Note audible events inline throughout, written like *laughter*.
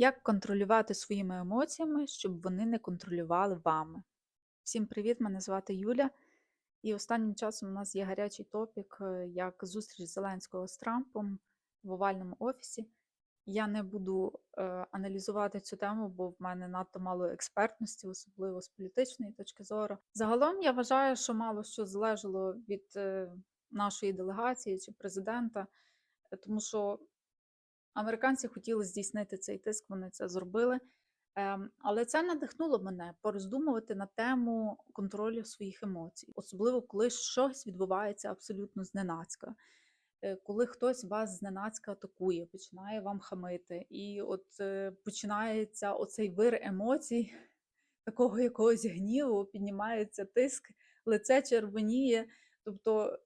Як контролювати своїми емоціями, щоб вони не контролювали вами? Всім привіт! Мене звати Юля. І останнім часом у нас є гарячий топік, е, як зустріч Зеленського з Трампом в овальному офісі. Я не буду е, аналізувати цю тему, бо в мене надто мало експертності, особливо з політичної точки зору. Загалом я вважаю, що мало що залежало від е, нашої делегації чи президента, тому що Американці хотіли здійснити цей тиск, вони це зробили. Ем, Але це надихнуло мене пороздумувати на тему контролю своїх емоцій, особливо коли щось відбувається абсолютно зненацька. Е, Коли хтось вас зненацька атакує, починає вам хамити, і от е, починається оцей вир емоцій, *laughs* такого якогось гніву, піднімається тиск, лице червоніє. Тобто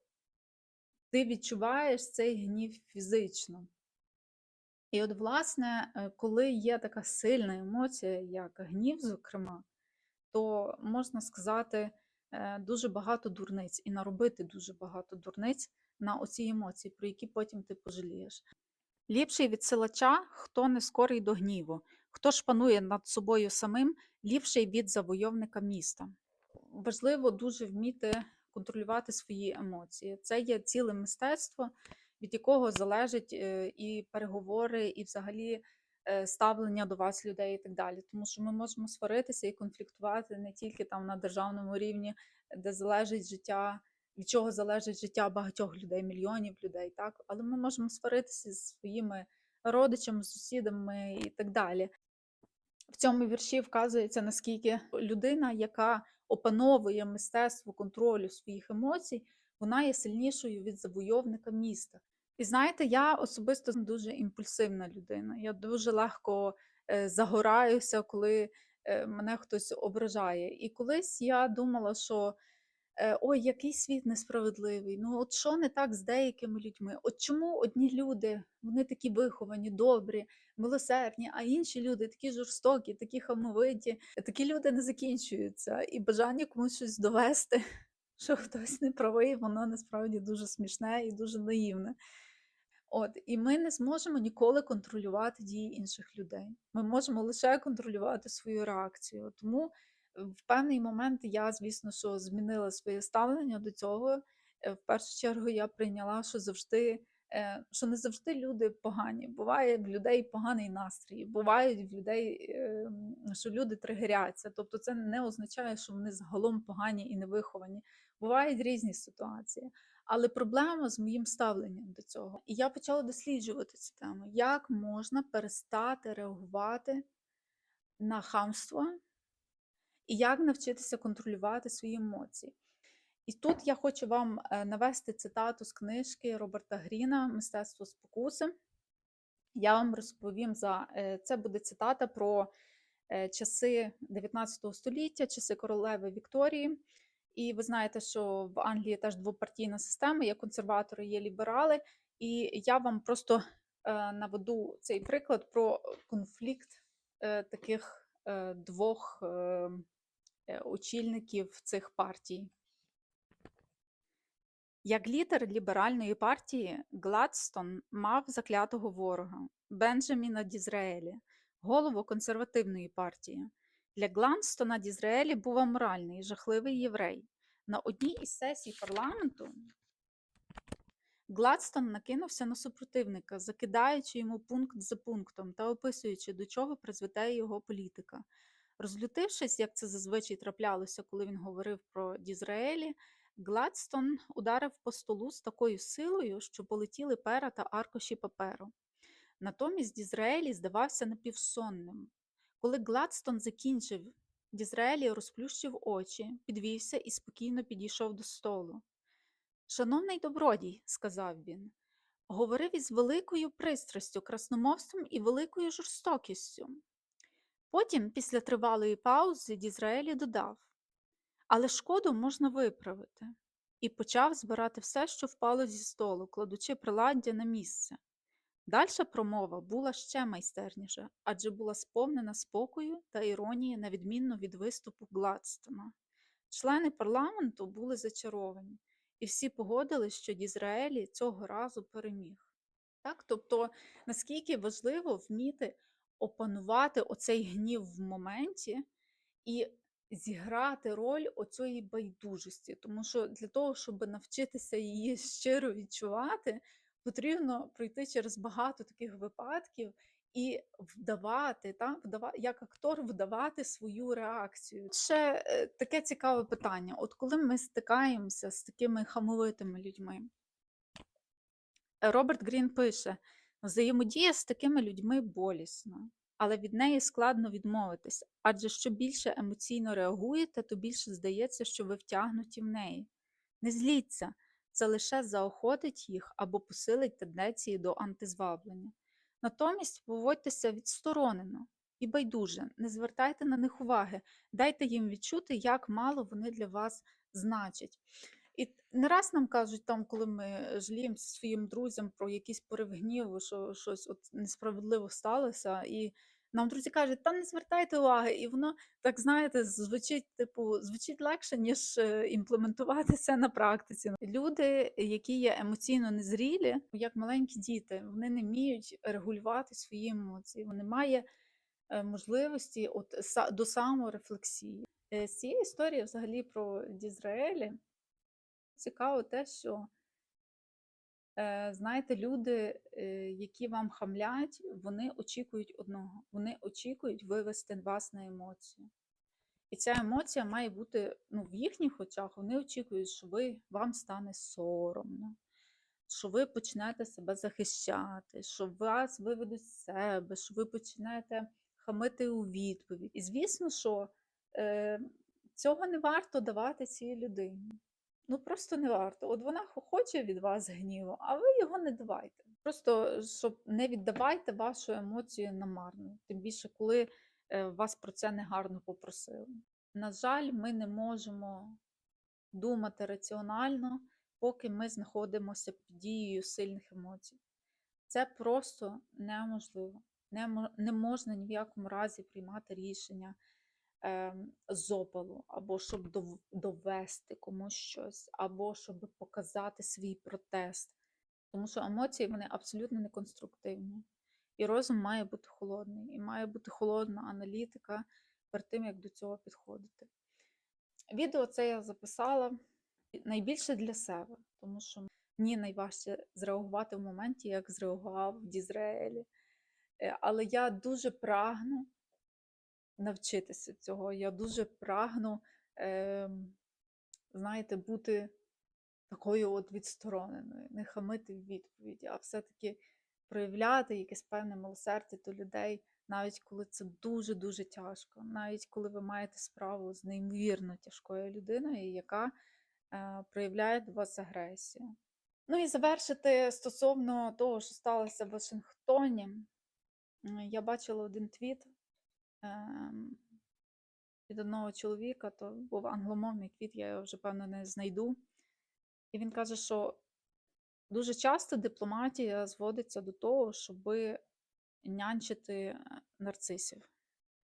ти відчуваєш цей гнів фізично. І от, власне, е, коли є така сильна емоція, як гнів, зокрема, то можна сказати е, дуже багато дурниць і наробити дуже багато дурниць на оці емоції, про які потім ти пожалієш. Ліпший від силача, хто не скорий до гніву, хто ж панує над собою самим, ліпший від завойовника міста. Важливо дуже вміти контролювати свої емоції. Це є ціле мистецтво, від якого залежать е, і переговори, і взагалі е, ставлення до вас людей і так далі. Тому що ми можемо сваритися і конфліктувати не тільки там на державному рівні, де залежить життя, від чого залежить життя багатьох людей, мільйонів людей, так? Але ми можемо сваритися зі своїми родичами, сусідами і так далі. В цьому вірші вказується, наскільки людина, яка опановує мистецтво контролю своїх емоцій, вона є сильнішою від завойовника міста. І знаєте, я особисто дуже імпульсивна людина. Я дуже легко е, загораюся, коли е, мене хтось ображає. І колись я думала, що е, ой, який світ несправедливий. Ну, от що не так з деякими людьми? От чому одні люди вони такі виховані, добрі, милосердні, а інші люди такі жорстокі, такі хамовиті, такі люди не закінчуються. І бажання комусь щось довести, *laughs* що хтось не правий, воно насправді дуже смішне і дуже наївне. От, і ми не зможемо ніколи контролювати дії інших людей. Ми можемо лише контролювати свою реакцію. Тому в певний момент я, звісно, що змінила своє ставлення до цього. Е, В першу чергу я прийняла, що завжди, е, що не завжди люди погані. Буває в людей поганий настрій, бувають в людей, е, що люди тригеряться. Тобто, це не означає, що вони загалом погані і невиховані. Бувають різні ситуації. Але проблема з моїм ставленням до цього. І я почала досліджувати цю тему, як можна перестати реагувати на хамство і як навчитися контролювати свої емоції. І тут я хочу вам е, навести цитату з книжки Роберта Гріна Мистецтво спокуси. Я вам розповім за е, це буде цитата про е, часи 19 століття, часи королеви Вікторії. І ви знаєте, що в Англії теж двопартійна система, є консерватори, є ліберали. І я вам просто е, наведу цей приклад про конфлікт е, таких е, двох очільників цих партій. Як лідер ліберальної партії, Гладстон мав заклятого ворога Бенджаміна Дізраелі, голову консервативної партії. Для Гладстона Дізраелі був аморальний, жахливий єврей. На одній із сесій парламенту Гладстон накинувся на супротивника, закидаючи йому пункт за пунктом та описуючи, до чого призведе його політика. Розлютившись, як це зазвичай траплялося, коли він говорив про Дізраелі, Гладстон ударив по столу з такою силою, що полетіли пера та аркуші паперу. Натомість Дізраелі здавався напівсонним. Коли Гладстон закінчив, Дізраелі розплющив очі, підвівся і спокійно підійшов до столу. Шановний добродій, сказав він, говорив із великою пристрастю, красномовством і великою жорстокістю. Потім, після тривалої паузи, Дізраелі додав Але шкоду можна виправити, і почав збирати все, що впало зі столу, кладучи приладдя на місце. Дальша промова була ще майстерніша, адже була сповнена спокою та іронії на відмінно від виступу Гладстона. Члени парламенту були зачаровані, і всі погодились, що Дізраелі цього разу переміг. Так? Тобто, наскільки важливо вміти опанувати оцей гнів в моменті і зіграти роль оцієї байдужості. Тому що для того, щоб навчитися її щиро відчувати, потрібно пройти через багато таких випадків і вдавати, та, вдава, як актор вдавати свою реакцію. Ще е, таке цікаве питання: от коли ми стикаємося з такими хамовитими людьми, Роберт Грін пише: взаємодія з такими людьми болісна, але від неї складно відмовитися. Адже що більше емоційно реагуєте, то більше здається, що ви втягнуті в неї. Не зліться, це лише заохотить їх або посилить тенденції до антизваблення. Натомість поводьтеся відсторонено і байдуже, не звертайте на них уваги, дайте їм відчути, як мало вони для вас значать. І не раз нам кажуть, там, коли ми жаліємося своїм друзям про якийсь порив гніву, що щось от несправедливо сталося, і нам друзі кажуть, та не звертайте уваги, і воно так знаєте, звучить, типу, звучить легше, ніж е, імплементувати це на практиці. Люди, які є емоційно незрілі, як маленькі діти, вони не вміють регулювати свої емоції. Вони мають е, можливості от до саморефлексії. Е, З цієї історії, взагалі, про Дізраелі, цікаво те, що знаєте, люди, е, які вам хамлять, вони очікують одного. Вони очікують вивести вас на емоцію. І ця емоція має бути ну, в їхніх очах, вони очікують, що ви, вам стане соромно, що ви почнете себе захищати, що вас виведуть з себе, що ви почнете хамити у відповідь. І звісно, що е, цього не варто давати цій людині. Ну просто не варто. От вона хо- хоче від вас гніву, а ви його не давайте. Просто щоб не віддавайте вашу емоцію намарно. Тим більше, коли е, вас про це негарно попросили. На жаль, ми не можемо думати раціонально, поки ми знаходимося під дією сильних емоцій. Це просто неможливо. Не, мо- не можна ні в якому разі приймати рішення з опалу, або щоб довести комусь щось, або щоб показати свій протест. Тому що емоції вони абсолютно не конструктивні. І розум має бути холодний, і має бути холодна аналітика перед тим, як до цього підходити. Відео це я записала найбільше для себе, тому що мені найважче зреагувати в моменті, як зреагував в Дізраелі. Е, Але я дуже прагну навчитися цього. Я дуже прагну, ем, знаєте, бути такою от відстороненою, не хамити в відповіді, а все-таки проявляти якесь певне милосердя до людей, навіть коли це дуже-дуже тяжко, навіть коли ви маєте справу з неймовірно тяжкою людиною, яка е, проявляє до вас агресію. Ну і завершити стосовно того, що сталося в Вашингтоні. Я бачила один твіт від одного чоловіка, то був англомовний твіт, я його вже певно не знайду. І він каже, що дуже часто дипломатія зводиться до того, щоб нянчити е, нарцисів.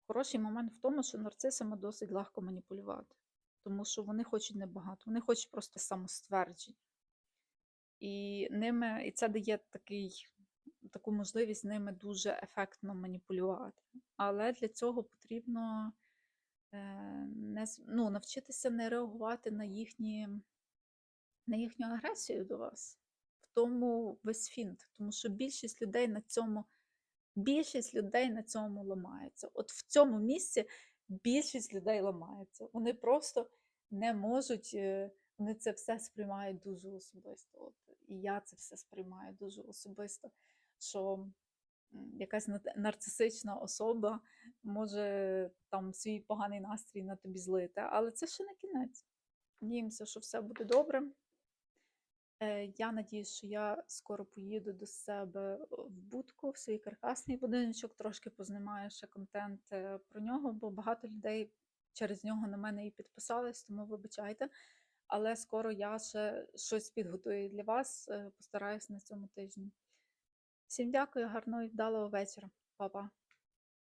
Хороший момент в тому, що нарцисами досить легко маніпулювати, тому що вони хочуть небагато, вони хочуть просто самоствердження. І ними, і це дає такий, таку можливість ними дуже ефектно маніпулювати. Але для цього потрібно е, не, ну, навчитися не реагувати на, їхні, на їхню агресію до вас. В тому весь фінт. Тому що більшість людей на цьому, більшість людей на цьому ламається. От в цьому місці більшість людей ламається. Вони просто не можуть, е, вони це все сприймають дуже особисто. От, і я це все сприймаю дуже особисто. Що якась нарцисична особа може там свій поганий настрій на тобі злити, але це ще не кінець. Надіємося, що все буде добре. Е, Я надіюсь, що я скоро поїду до себе в будку, в свій каркасний будиночок, трошки познімаю ще контент е, про нього, бо багато людей через нього на мене і підписались, тому вибачайте. Але скоро я ще щось підготую для вас, е, постараюсь на цьому тижні. Всім дякую, гарного і вдалого вечора. Па-па.